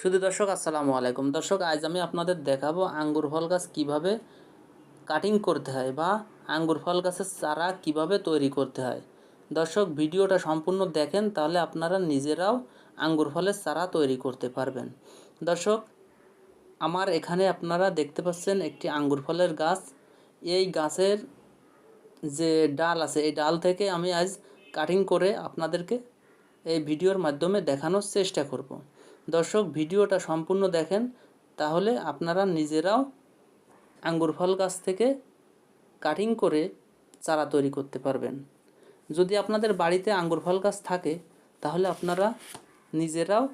শুধু দর্শক, আসসালামু আলাইকুম। দর্শক, আজ আমি আপনাদের দেখাবো আঙ্গুর ফল গাছ কীভাবে কাটিং করতে হয় বা আঙ্গুর ফল গাছের চারা কীভাবে তৈরি করতে হয়। দর্শক, ভিডিওটা সম্পূর্ণ দেখেন, তাহলে আপনারা নিজেরাও আঙ্গুর ফলের চারা তৈরি করতে পারবেন। দর্শক, আমার এখানে আপনারা দেখতে পাচ্ছেন একটি আঙ্গুর ফলের গাছ। এই গাছের যে ডাল আছে, এই ডাল থেকে আমি আজ কাটিং করে আপনাদেরকে এই ভিডিওর মাধ্যমে দেখানোর চেষ্টা করব। দর্শক, ভিডিওটা সম্পূর্ণ দেখেন, তাহলে আপনারা নিজেরাও আঙ্গুর ফল গাছ থেকে কাটিং করে চারা তৈরি করতে পারবেন। যদি আপনাদের বাড়িতে আঙ্গুর ফল গাছ থাকে, তাহলে আপনারা নিজেরাও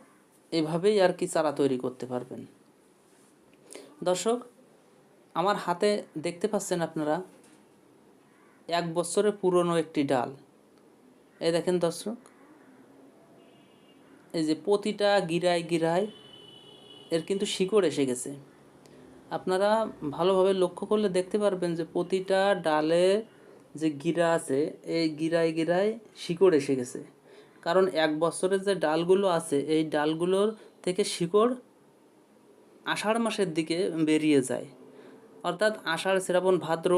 এভাবেই আর কি চারা তৈরি করতে পারবেন। দর্শক, আমার হাতে দেখতে পাচ্ছেন আপনারা এক বছরের পুরনো একটি ডাল। এই দেখেন দর্শক এই যে প্রতিটা গিরায় গিরায় এর কিন্তু শিকড় এসে গেছে। আপনারা ভালোভাবে লক্ষ্য করলে দেখতে পারবেন যে প্রতিটা ডালে যে গিরা আছে, এই গিরায় গিরায় শিকড় এসে গেছে। কারণ এক বছরের যে ডালগুলো আছে, এই ডালগুলোর থেকে শিকড় আষাঢ় মাসের দিকে বেরিয়ে যায়। অর্থাৎ আষাঢ়, শ্রাবণ, ভাদ্র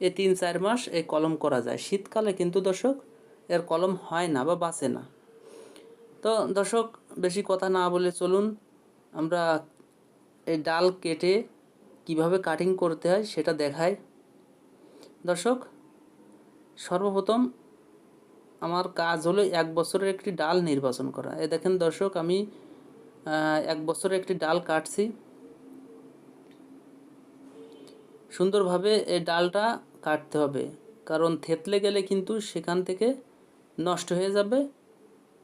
এই তিন চার মাস এই কলম করা যায়। শীতকালে কিন্তু দর্শক, এর কলম হয় না বা বাঁচে না। তো দর্শক, বেশি কথা না বলে চলুন। আমরা এই ডাল কেটে কীভাবে কাটিং করতে হয় সেটা দেখাই। দর্শক, সর্বপ্রথম আমার কাজ হলো এক বছরের একটি ডাল নির্বাচন করা। এ দেখেন দর্শক, আমি এক বছরের একটি ডাল কাটছি। সুন্দরভাবে এই ডালটা কাটতে হবে। কারণ থেতলে গেলে কিন্তু সেখান থেকে নষ্ট হয়ে যাবে।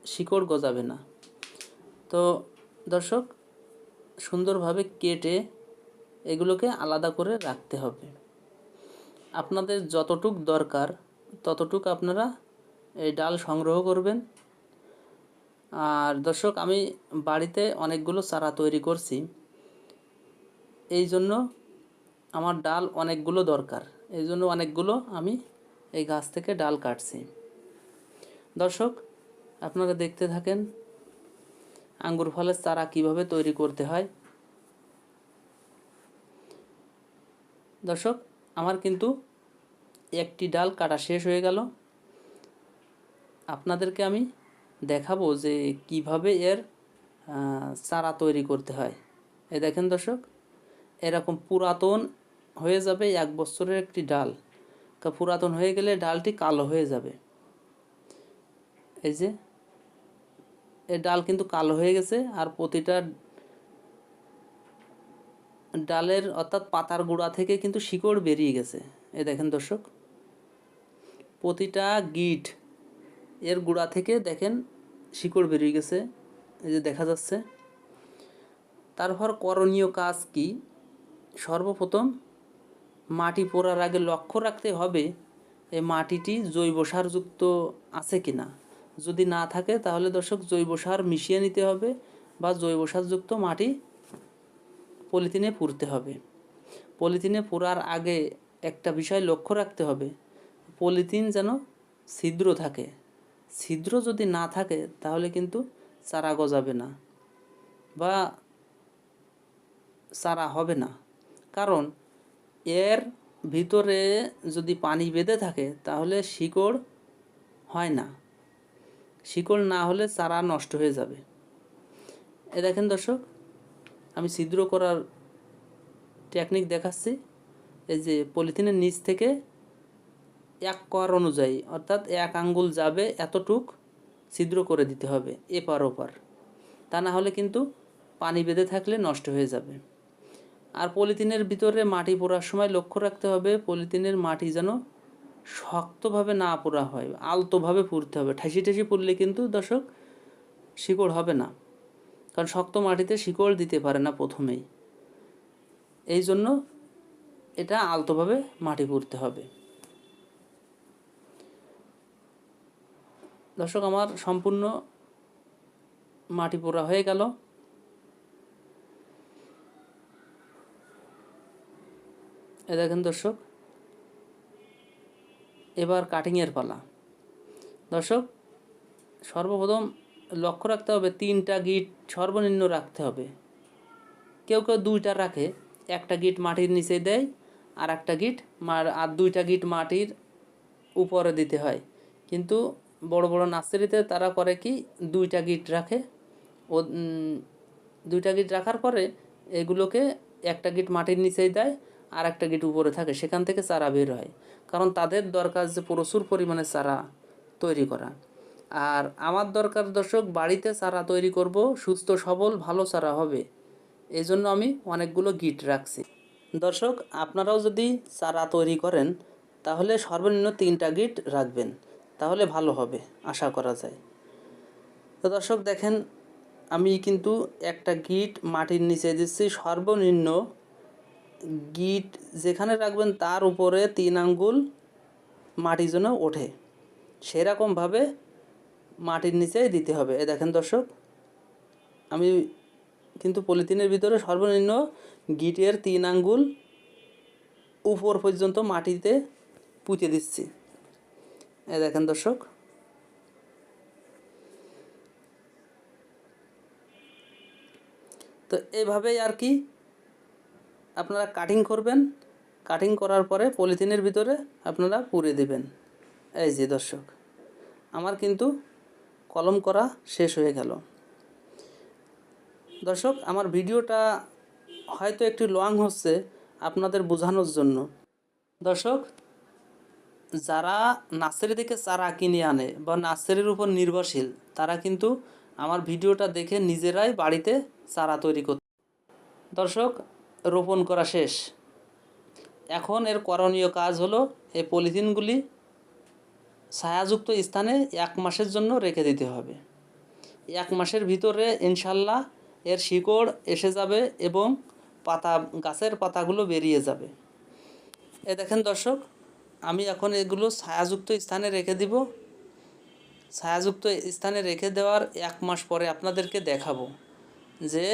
শিকড় গজাবে না। তো দর্শক, সুন্দরভাবে কেটে এগুলোকে আলাদা করে রাখতে হবে। আপনাদের যতটুক দরকার, ততটুক আপনারা এই ডাল সংগ্রহ করবেন। আর দর্শক, আমি বাড়িতে অনেকগুলো চারা তৈরি করছি। এই জন্য আমার ডাল অনেকগুলো দরকার। এই জন্য অনেকগুলো আমি এই গাছ থেকে ডাল কাটছি। দর্শক আপনারা দেখতে থাকেন আঙ্গুর ফলের চারা কীভাবে তৈরি করতে হয়। দর্শক, আমার কিন্তু একটি ডাল কাটা শেষ হয়ে গেল। আপনাদেরকে আমি দেখাবো যে কীভাবে এর চারা তৈরি করতে হয়। এই দেখেন দর্শক, এরকম পুরাতন হয়ে যাবে এক বছরের একটি ডাল। পুরাতন হয়ে গেলে ডালটি কালো হয়ে যাবে। এই যে এর ডাল কিন্তু কালো হয়ে গেছে আর প্রতিটা ডালের অর্থাৎ পাতার গোড়া থেকে কিন্তু শিকড় বেরিয়ে গেছে। এ দেখেন দর্শক, প্রতিটা গিট এর গোড়া থেকে দেখেন শিকড় বেরিয়ে গেছে। এই যে দেখা যাচ্ছে, তারপর করণীয় কাজ কি? সর্বপ্রথম মাটি পোড়ার আগে লক্ষ্য রাখতে হবে এই মাটিটি জৈব সারযুক্ত আছে কি না যদি না থাকে, তাহলে দর্শক জৈব সার মিশিয়ে নিতে হবে বা জৈব সারযুক্ত মাটি পলিথিনে পুরতে হবে। পলিথিনে পোড়ার আগে একটা বিষয় লক্ষ্য রাখতে হবে। পলিথিন যেন ছিদ্র থাকে। ছিদ্র যদি না থাকে, তাহলে কিন্তু চারা গজাবে না বা চারা হবে না। কারণ এর ভিতরে যদি পানি বেঁধে থাকে, তাহলে শিকড় হয় না। শিকড় না হলে চারা নষ্ট হয়ে যাবে। এ দেখেন দর্শক, আমি ছিদ্র করার টেকনিক দেখাচ্ছি। এই যে পলিথিনের নিচ থেকে এক কর অনুযায়ী, অর্থাৎ এক আঙ্গুল যাবে এতটুক ছিদ্র করে দিতে হবে এপার ওপার। তা না হলে কিন্তু পানি বেঁধে থাকলে নষ্ট হয়ে যাবে। আর পলিথিনের ভিতরে মাটি পোড়ার সময় লক্ষ্য রাখতে হবে, পলিথিনের মাটি যেন শক্তভাবে না পোড়া হয়, আলতোভাবে পুড়তে হবে। ঠাসি ঠাসি পুড়লে কিন্তু দর্শক শিকড় হবে না। কারণ শক্ত মাটিতে শিকড় দিতে পারে না প্রথমেই। এই জন্য এটা আলতোভাবে মাটি পুড়তে হবে। দর্শক, আমার সম্পূর্ণ মাটি পোড়া হয়ে গেল। এ দেখেন দর্শক এবার কাটিংয়ের পালা। দর্শক, সর্বপ্রথম লক্ষ্য রাখতে হবে, তিনটা গিট সর্বনিম্ন রাখতে হবে। কেউ কেউ দুইটা রাখে, একটা গিট মাটির নিচে দেয়, আর একটা গিট আর দুইটা গিট মাটির উপরে দিতে হয়। কিন্তু বড় বড় নার্সারিতে তারা করে কি, দুইটা গিট রাখে। ও দুইটা গিট রাখার পরে এগুলোকে একটা গিট মাটির নিচেই দেয় আর একটা গিট উপরে থাকে, সেখান থেকে চারা বের হয়। কারণ তাদের দরকার যে প্রচুর পরিমাণে চারা তৈরি করা। আর আমার দরকার দর্শক, বাড়িতে চারা তৈরি করব, সুস্থ, সবল, ভালো চারা হবে। এই জন্য আমি অনেকগুলো গিট রাখছি। দর্শক, আপনারাও যদি চারা তৈরি করেন, তাহলে সর্বনিম্ন তিনটা গিট রাখবেন। তাহলে ভালো হবে, আশা করা যায়। তো দর্শক, দেখেন, আমি কিন্তু একটা গিট মাটির নিচে দিচ্ছি, সর্বনিম্ন গিট যেখানে রাখবেন তার উপরে তিন আঙ্গুল মাটি যেন ওঠে। সেরকমভাবে মাটির নিচে দিতে হবে। এ দেখেন দর্শক, আমি কিন্তু পলিথিনের ভিতরে সর্বনিম্ন গিটের তিন আঙ্গুল উপর পর্যন্ত মাটিতে পুঁতে দিচ্ছি। এ দেখেন দর্শক, তো এইভাবেই আর কি আপনারা কাটিং করবেন। কাটিং করার পরে পলিথিনের ভিতরে আপনারা পুরে দেবেন। এই যে দর্শক, আমার কিন্তু কলম করা শেষ হয়ে গেল। দর্শক, আমার ভিডিওটা হয়তো একটু লং হচ্ছে আপনাদের বোঝানোর জন্য। দর্শক, যারা নার্সারি থেকে চারা কিনে আনে বা নার্সারির উপর নির্ভরশীল, তারা কিন্তু আমার ভিডিওটা দেখে নিজেরাই বাড়িতে চারা তৈরি করতে দর্শক রোপণ করা শেষ। এখন এর করণীয় কাজ হলো এই পলিথিনগুলি ছায়াযুক্ত স্থানে এক মাসের জন্য রেখে দিতে হবে। এক মাসের ভিতরে ইনশাল্লাহ এর শিকড় এসে যাবে এবং পাতা, গাছের পাতাগুলো বেরিয়ে যাবে। এ দেখেন দর্শক, আমি এখন এগুলো ছায়াযুক্ত স্থানে রেখে দিব। ছায়াযুক্ত স্থানে রেখে দেওয়ার এক মাস পরে আপনাদেরকে দেখাবো যে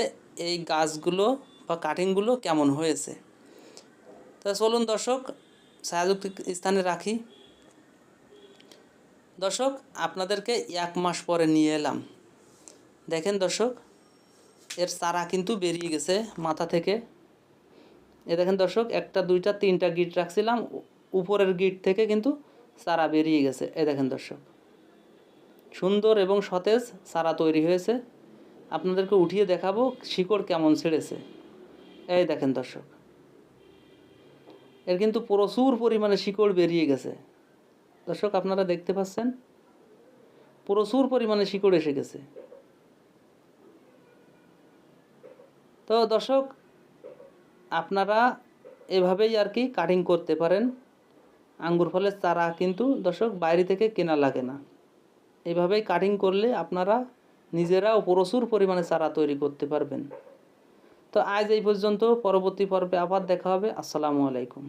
এই গাছগুলো বা কাটিংগুলো কেমন হয়েছে? তা চলুন দর্শক, ছায়াযুক্ত স্থানে রাখি। দর্শক, আপনাদেরকে এক মাস পরে নিয়ে এলাম। দেখেন দর্শক, এর চারা কিন্তু বেরিয়ে গেছে মাথা থেকে। এ দেখেন দর্শক, একটা, দুইটা, তিনটা গিট রাখছিলাম, উপরের গিট থেকে কিন্তু চারা বেরিয়ে গেছে। এ দেখেন দর্শক, সুন্দর এবং সতেজ চারা তৈরি হয়েছে। আপনাদেরকে উঠিয়ে দেখাবো শিকড় কেমন ছেড়েছে। এই দেখেন দর্শক, এর কিন্তু প্রচুর পরিমাণে শিকড় বেরিয়ে গেছে। দর্শক, আপনারা দেখতে পাচ্ছেন, প্রচুর পরিমাণে শিকড় এসে গেছে। তো দর্শক, আপনারা এভাবেই আর কি কাটিং করতে পারেন। আঙ্গুর ফলের চারা কিন্তু দর্শক বাইরে থেকে কেনা লাগে না। এভাবেই কাটিং করলে আপনারা নিজেরাও প্রচুর পরিমাণে চারা তৈরি করতে পারবেন। তো আজ এই পর্যন্ত পরবর্তী পর্বে আবার দেখা হবে। আসসালামু আলাইকুম।